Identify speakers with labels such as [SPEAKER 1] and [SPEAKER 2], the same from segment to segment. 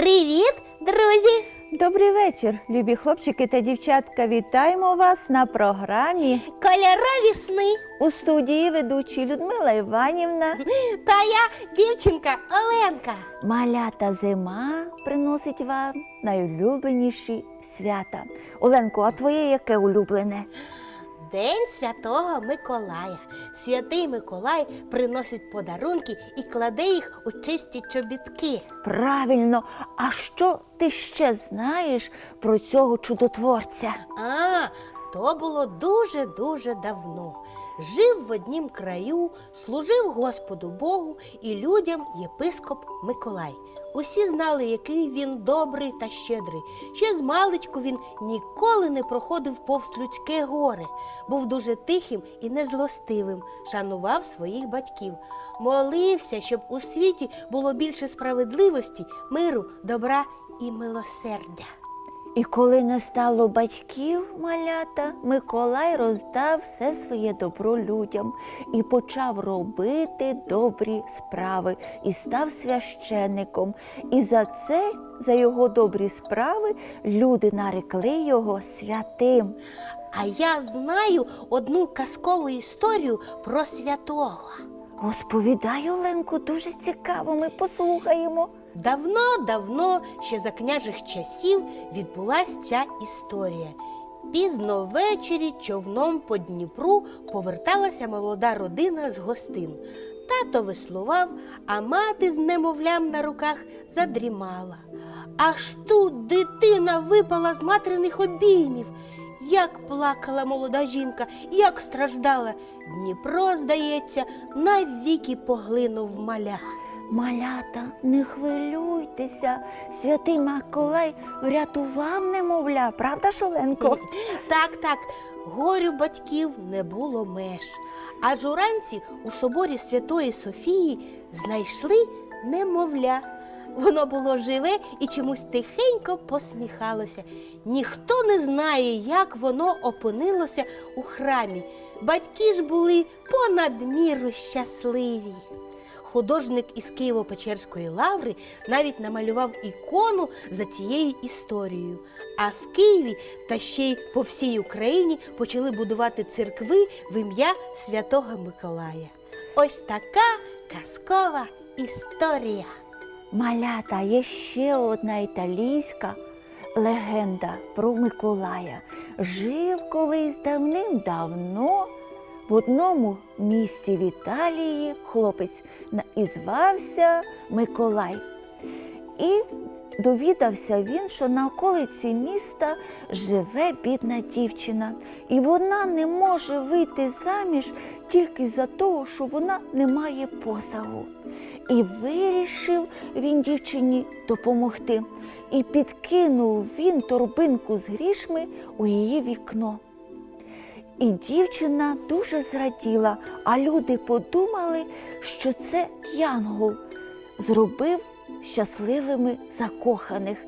[SPEAKER 1] Привіт, друзі!
[SPEAKER 2] Добрий вечір, любі хлопчики та дівчатка. Вітаємо вас на програмі
[SPEAKER 1] Кольорові сни.
[SPEAKER 2] у студії ведучі Людмила Іванівна.
[SPEAKER 1] Та я дівчинка Оленка.
[SPEAKER 2] Малята зима приносить вам найулюбленіші свята. Оленко, а твоє яке улюблене?
[SPEAKER 1] День Святого Миколая. Святий Миколай приносить подарунки і кладе їх у чисті чобітки.
[SPEAKER 2] Правильно, а що ти ще знаєш про цього чудотворця?
[SPEAKER 1] А, то було дуже-дуже давно. Жив в однім краю, служив Господу Богу і людям єпископ Миколай. Усі знали, який він добрий та щедрий. Ще з маличку він ніколи не проходив повз людське горе, був дуже тихим і незлостивим, шанував своїх батьків, молився, щоб у світі було більше справедливості, миру, добра і милосердя.
[SPEAKER 2] І коли не стало батьків малята, Миколай роздав все своє добро людям і почав робити добрі справи і став священником. І за це, за його добрі справи, люди нарекли його святим.
[SPEAKER 1] А я знаю одну казкову історію про святого.
[SPEAKER 2] Розповідай, Оленко, дуже цікаво, ми послухаємо.
[SPEAKER 1] Давно-давно, ще за княжих часів, відбулася ця історія. Пізно ввечері човном по Дніпру поверталася молода родина з гостин. Тато веслував, а мати з немовлям на руках задрімала. Аж тут дитина випала з материних обіймів. Як плакала молода жінка, як страждала. Дніпро, здається, навіки поглинув маля.
[SPEAKER 2] Малята, не хвилюйтеся, святий Миколай врятував немовля, правда, ж, Оленко?
[SPEAKER 1] Так, так, горю батьків не було меж. Аж уранці у соборі Святої Софії знайшли немовля. Воно було живе і чомусь тихенько посміхалося. Ніхто не знає, як воно опинилося у храмі. Батьки ж були понад міру щасливі. Художник із Києво-Печерської лаври навіть намалював ікону за цією історією. А в Києві та ще й по всій Україні почали будувати церкви в ім'я Святого Миколая. Ось така казкова історія.
[SPEAKER 2] Малята, є ще одна італійська легенда про Миколая. Жив колись давним-давно в одному місці в Італії хлопець і Миколай. І довідався він, що на околиці міста живе бідна дівчина, і вона не може вийти заміж тільки за того, що вона не має посагу. І вирішив він дівчині допомогти. І підкинув він торбинку з грішми у її вікно. І дівчина дуже зраділа, а люди подумали, що це Янгол зробив щасливими закоханих.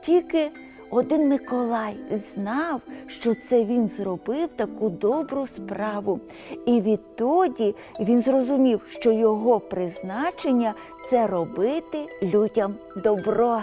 [SPEAKER 2] Тільки один Миколай знав, що це він зробив таку добру справу. І відтоді він зрозумів, що його призначення це робити людям добро.